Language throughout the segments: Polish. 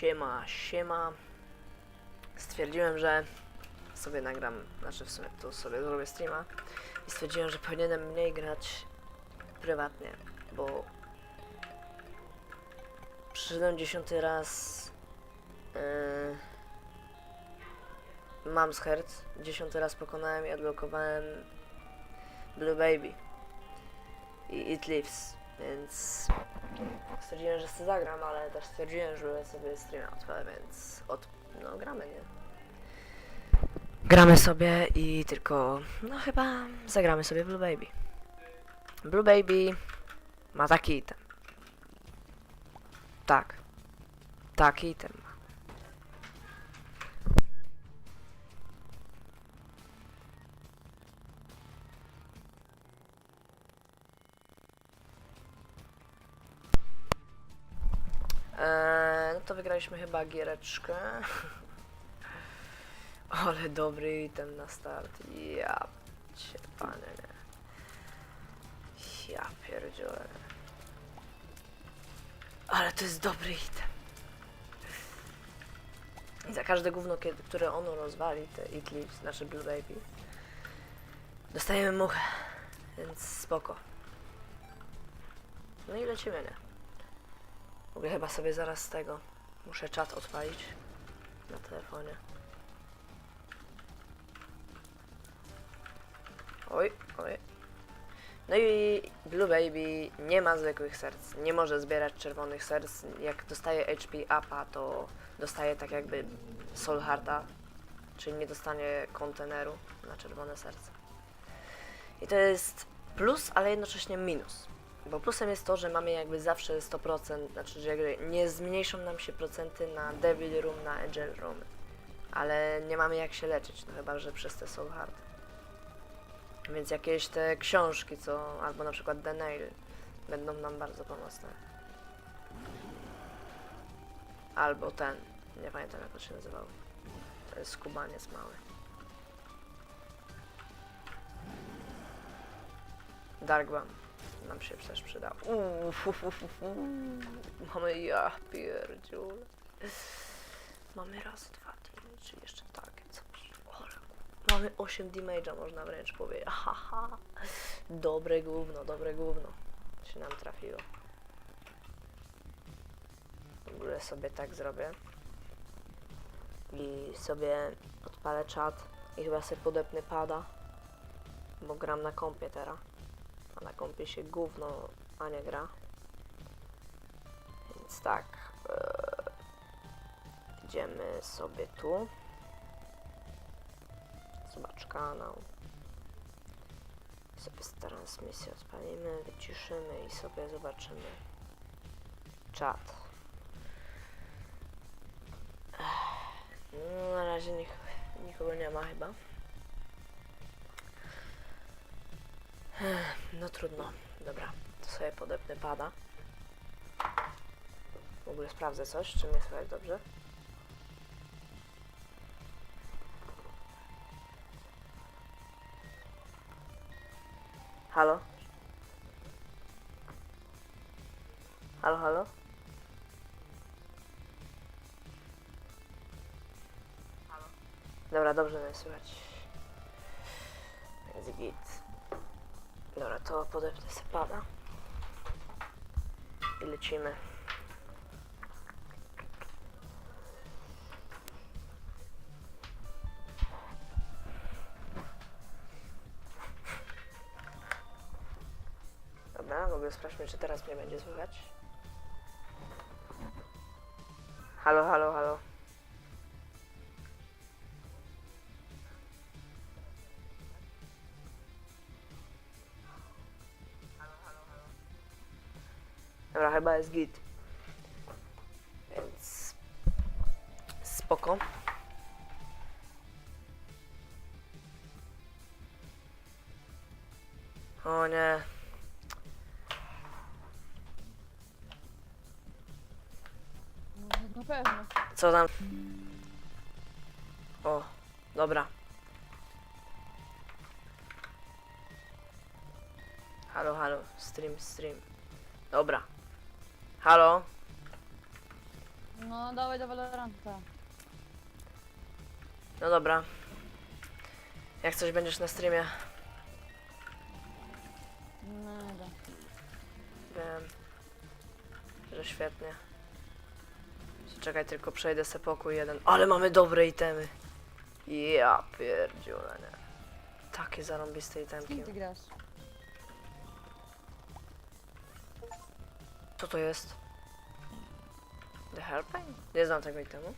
Siema, siema. Stwierdziłem, że sobie nagram, znaczy w sumie to sobie zrobię streama i stwierdziłem, że powinienem mniej grać prywatnie, bo przyszedłem dziesiąty raz yy, mam z herc, dziesiąty raz pokonałem i odblokowałem Blue Baby i It Lives, więc stwierdziłem, że sobie zagram, ale też stwierdziłem, że sobie streama odpalę, więc od... no gramy, nie? Gramy sobie i tylko, no chyba zagramy sobie Blue Baby. Blue Baby ma taki item. Tak. Taki item ma. To wygraliśmy chyba giereczkę. Ale dobry item na start. Ja cię panie. nie. Ja pierdzielę. Ale to jest dobry item. I za każde gówno, kiedy, które ono rozwali, te Eclipse, znaczy Blue Baby, dostajemy muchę. Więc spoko. No i lecimy, nie? W ogóle chyba sobie zaraz z tego muszę czat odpalić na telefonie. Oj, oj. No i Blue Baby nie ma zwykłych serc. Nie może zbierać czerwonych serc. Jak dostaje HP upa, to dostaje tak jakby Soul Hearta, czyli nie dostanie konteneru na czerwone serce. I to jest plus, ale jednocześnie minus. Bo plusem jest to, że mamy jakby zawsze 100%, znaczy, że jakby nie zmniejszą nam się procenty na Devil Room, na Angel Room. Ale nie mamy jak się leczyć, no chyba, że przez te Soul Heart. Więc jakieś te książki, co, albo na przykład The Nail, będą nam bardzo pomocne. Albo ten, nie pamiętam jak to się nazywał. To jest skubaniec mały. Dark Bum nam się też fu. Mamy ja pierdziul. Mamy raz, dwa, trzy, jeszcze takie coś. Ole, Mamy 8 damage'a można wręcz powiedzieć. Haha. Dobre gówno, dobre gówno. Się nam trafiło. W ogóle sobie tak zrobię. I sobie odpalę czat i chyba sobie podepnę pada. Bo gram na kompie teraz. Na kompie się gówno, a nie gra. Więc tak. e, idziemy sobie tu. Zobacz kanał. Sobie z transmisję odpalimy, wyciszymy i sobie zobaczymy czat. No, na razie nik nikogo nie ma chyba. No trudno. Dobra, to sobie podepnę pada. W ogóle sprawdzę coś, czy mnie słychać dobrze. Halo? Halo, halo? Dobra, dobrze mnie słychać. Więc git. Dobra, to podepnę sobie pada. I lecimy. Dobra, w ogóle sprawdźmy, czy teraz mnie będzie słychać. Halo, halo, halo. Chyba jest git. Więc spoko. O nie. Na pewno. Co tam? O, dobra. Halo, halo, stream, stream. Dobra. Halo? No, dawaj do Valoranta. No dobra. Jak coś będziesz na streamie? No, da. Wiem, że świetnie. Czekaj, tylko przejdę se pokój jeden. Ale mamy dobre itemy. Ja pierdziule, nie. Takie zarąbiste Z itemki. kim ty grasz? Co to jest? The Hairpin? Nie znam tego itemu.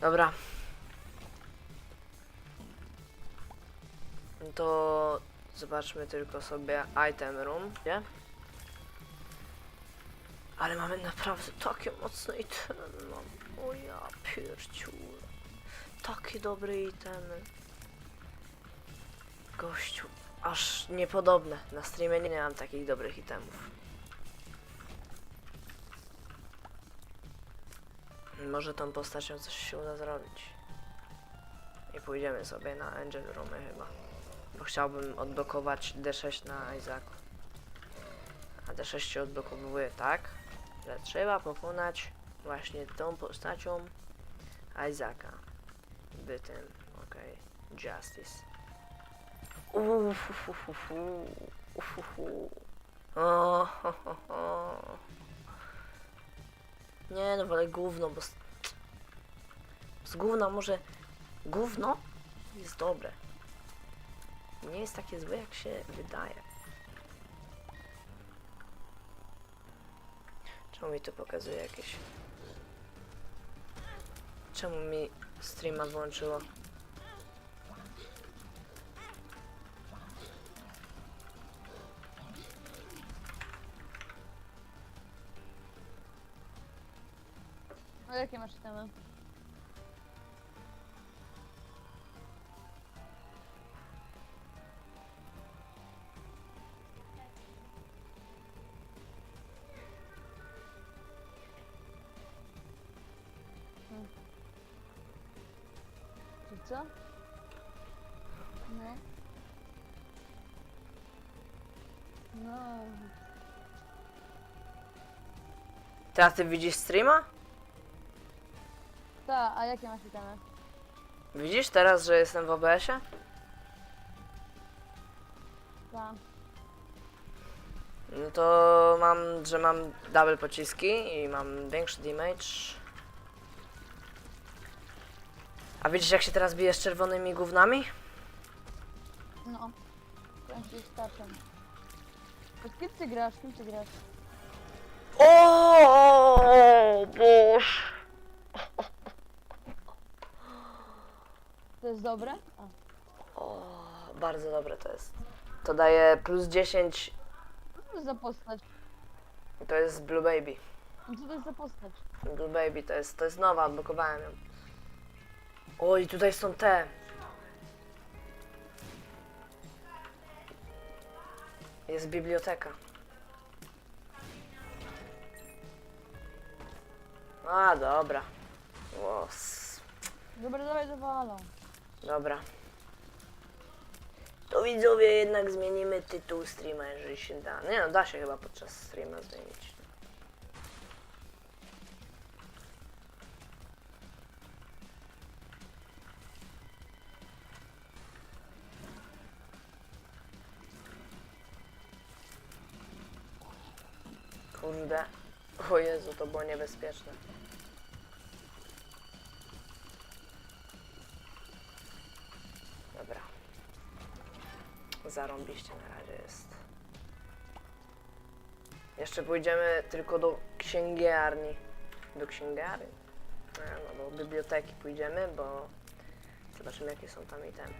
Dobra. No To zobaczmy tylko sobie item room, nie? Ale mamy naprawdę takie mocne itemy. Mam. O ja pierdziule. Takie dobre itemy. Gościu, aż niepodobne. Na streamie nie mam takich dobrych itemów. Może tą postacią coś się uda zrobić. I pójdziemy sobie na Angel Roomy chyba. Bo chciałbym odblokować D6 na Isaacu. A D6 się odblokowuje tak, że trzeba pokonać właśnie tą postacią Isaaca. By tym, okej, Justice. Ufufufufu. Ufufu. O, ho, ho, ho. Nie no, wolę gówno, bo z, z gówna może... Gówno jest dobre. Nie jest takie złe, jak się wydaje. Czemu mi to pokazuje jakieś... Czemu mi streama włączyło? No, jakie masz itemy? Hmm. Czy? No. No. Teraz ty widzisz streama? A jakie masz itemy? Widzisz teraz, że jestem w OBS-ie? Ta. No to mam, że mam double pociski i mam większy damage. A widzisz jak się teraz bije z czerwonymi gównami? No. Się starszym. Z kim ty grasz? Kim ty grasz? O boż! To jest dobre? A. O, bardzo dobre to jest. To daje plus 10 Co to jest za postać? to jest Blue Baby. No Co to jest za postać? Blue Baby to jest, to jest nowa, odblokowałem ją. O i tutaj są te. Jest biblioteka. A, dobra. Łos. Dobra, dawaj do Valą. Dobra. To widzowie jednak zmienimy tytuł streama, jeżeli się da. Nie no, da się chyba podczas streama zmienić. Kurde. O Jezu, to było niebezpieczne. Zarąbiście na razie jest. Jeszcze pójdziemy tylko do księgarni. Do księgarni? Nie, no do biblioteki pójdziemy, bo zobaczymy jakie są tam itemy.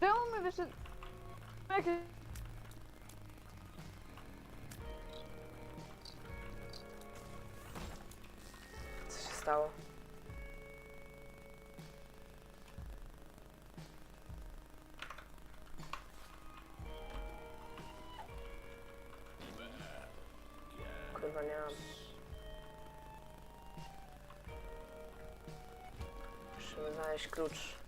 Czemu my wyszedł... Jakie... nie. Musimy znaleźć klucz.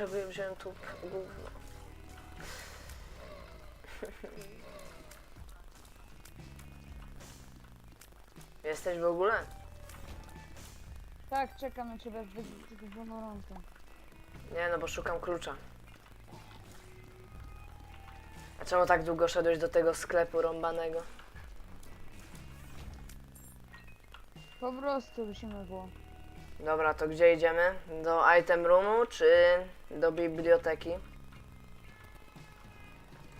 Ja wziąłem tu gówno? Jesteś w ogóle? Tak, czekam na ciebie w wymorące. Nie, no bo szukam klucza. A czemu tak długo szedłeś do tego sklepu rąbanego? Po prostu by się mogło. Dobra, to gdzie idziemy? Do item roomu czy do biblioteki?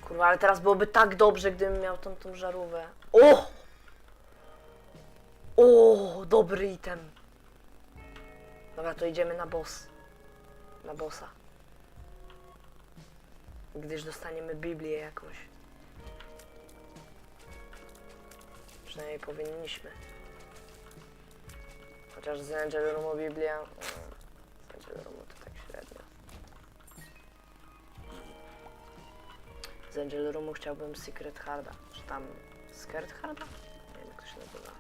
Kurwa, ale teraz byłoby tak dobrze, gdybym miał tą, tą żarówkę. O! O, dobry item. Dobra, to idziemy na boss. Na bossa. Gdyż dostaniemy Biblię jakąś. Przynajmniej powinniśmy. Chociaż z Angel Roomu Biblia... mm, Z Angel Roomu to tak średnio. Z Angel Roomu chciałbym Secret Harda. Czy tam... Secret Harda? Nie wiem jak to się nazywa.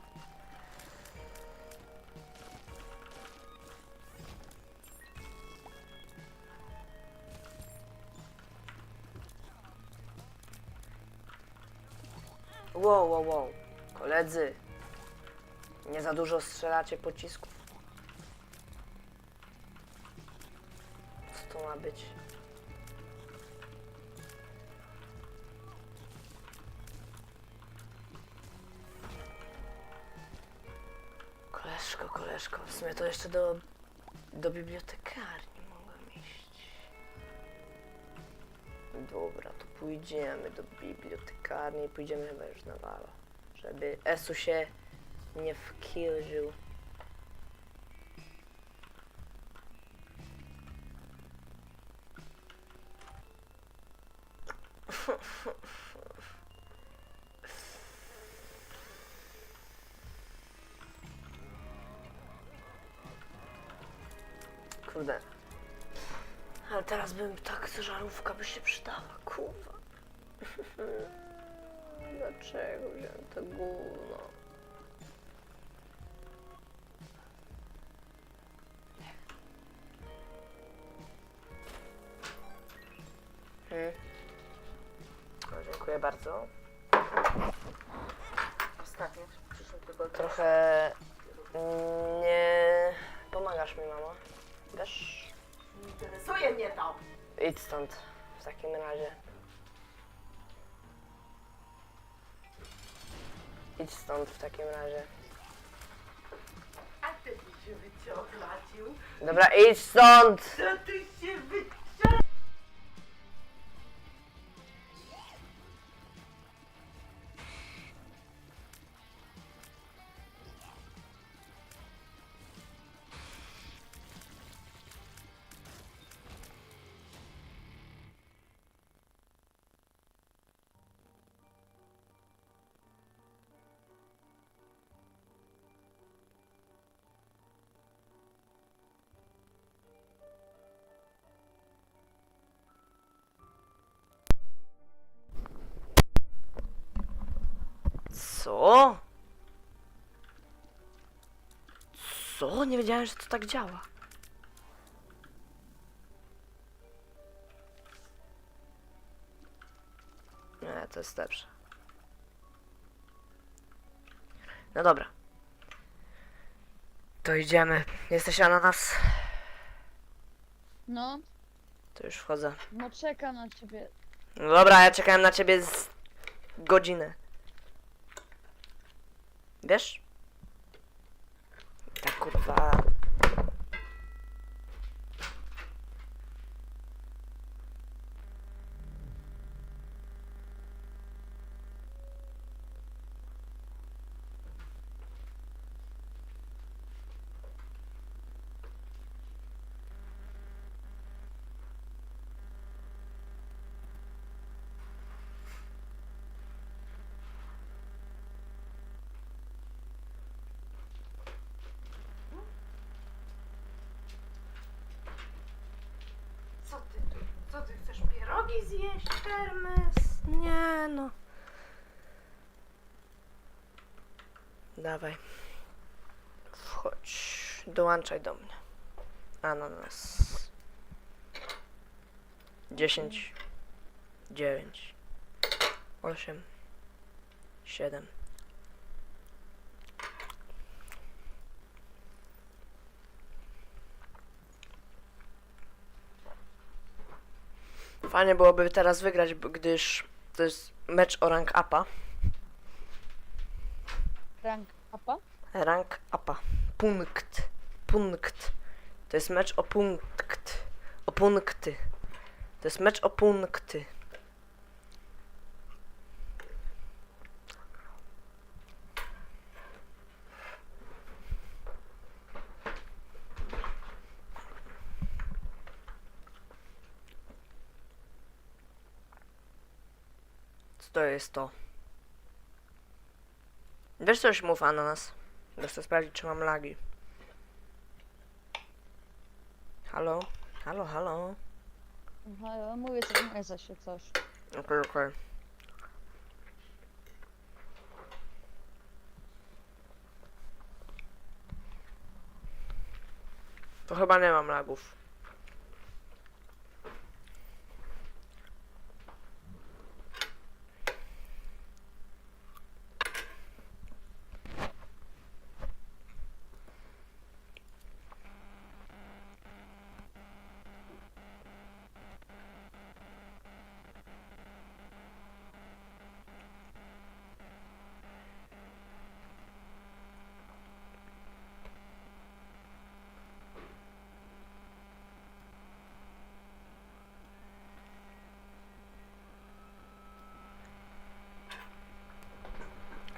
Wow, wow, wow. Koledzy, nie za dużo strzelacie pocisków. Co to ma być? Koleżko, koleżko, w sumie to jeszcze do, do bibliotekarni mogłem iść. Dobra, to pójdziemy do bibliotekarni pójdziemy chyba już na wala, żeby Esu się nie wkilżył. Kurde. Ale teraz bym tak żarówka by się przydała, kurwa. Dlaczego wziąłem to gówno? Dziękuję bardzo. Ostatnio, w przyszłym tygodniu. Trochę nie pomagasz mi, mama. Wiesz? Interesuje mnie to. Idź stąd w takim razie. Idź stąd w takim razie. A ty ty się wyciochlacił. Dobra, idź stąd! Co ty Co? Co? Nie wiedziałem, że to tak działa. Nie, to jest lepsze. No dobra. To idziemy. Jesteś ananas? No, To już wchodzę. no czekam na ciebie. No dobra, ja czekałem na ciebie z godzinę. Wiesz? Tak kurwa. Hermes, nie no. Dawaj. Wchodź, dołączaj do mnie. Ananas. 10, 9, 8, 7. Fajnie byłoby teraz wygrać, gdyż to jest mecz o rank upa. Rank upa? Rank upa. Punkt. Punkt. To jest mecz o punkt. O punkty. To jest mecz o punkty. To jest to? Wiesz coś mów ananas. Bo chcę sprawdzić czy mam lagi. Halo? Halo, halo? Aha, ja mówię coś, mówię coś, coś. Okej, okej. To chyba nie mam lagów.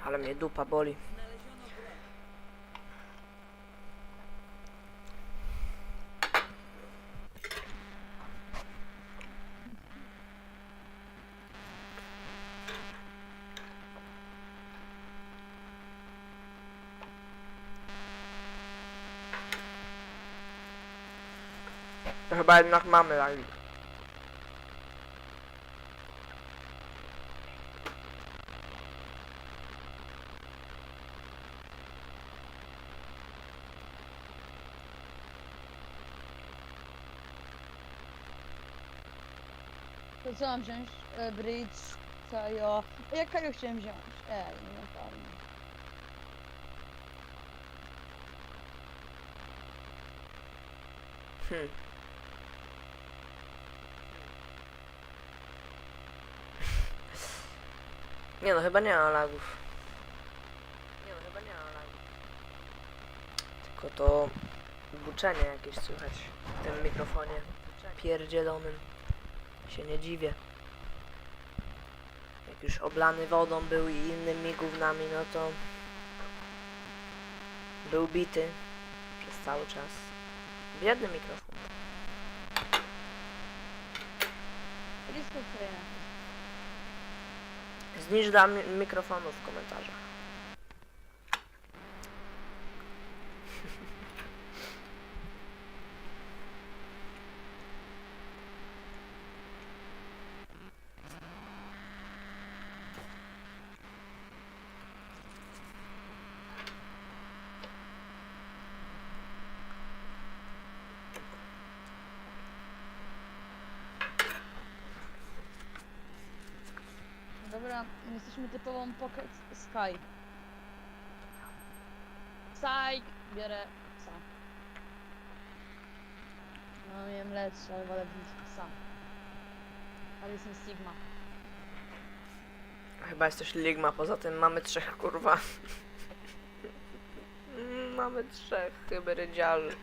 Ale mnie dupa boli. To chyba jednak mamy lagi. To co mam wziąć? E, bridge, Kajo. A Ja Kajo chciałem wziąć. Ej, nie fajnie. Hmm. Nie no, chyba nie ma lagów. Nie no, chyba nie ma lagów. Tylko to buczenie jakieś słychać w tym mikrofonie pierdzielonym. Się nie dziwię. Jak już oblany wodą był i innymi gównami, no to był bity przez cały czas. Biedny mikrofon. Zniż dla mi- mikrofonu w komentarzach. Dobra, jesteśmy typową Pocket Sky. Psych! Biorę psa. No wiem lepszy, ale wolę wziąć psa. Ale jestem Sigma. Chyba jesteś Ligma, poza tym mamy trzech kurwa. Mamy trzech hybrydziarzy.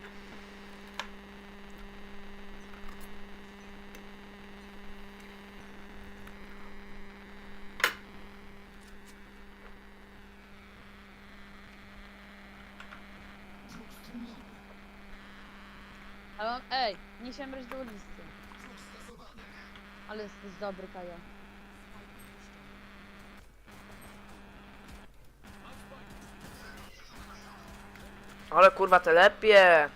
Ale on, ej, nie chciałem brać do listy. Ale jest, jest dobry Kajo. Ale kurwa te lepie.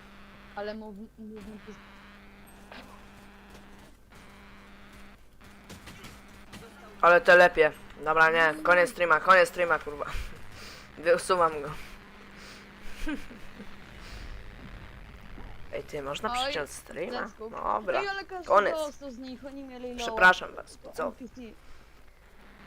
Ale mów, movement jest... Ale telepie. Dobra, nie, koniec streama, koniec streama, kurwa. Wyusuwam go. Ty, można Oj, przyciąć streama? Dobra. Ej, ale każdy koniec. dostał z nich, oni mieli low. Przepraszam was, co? NPC.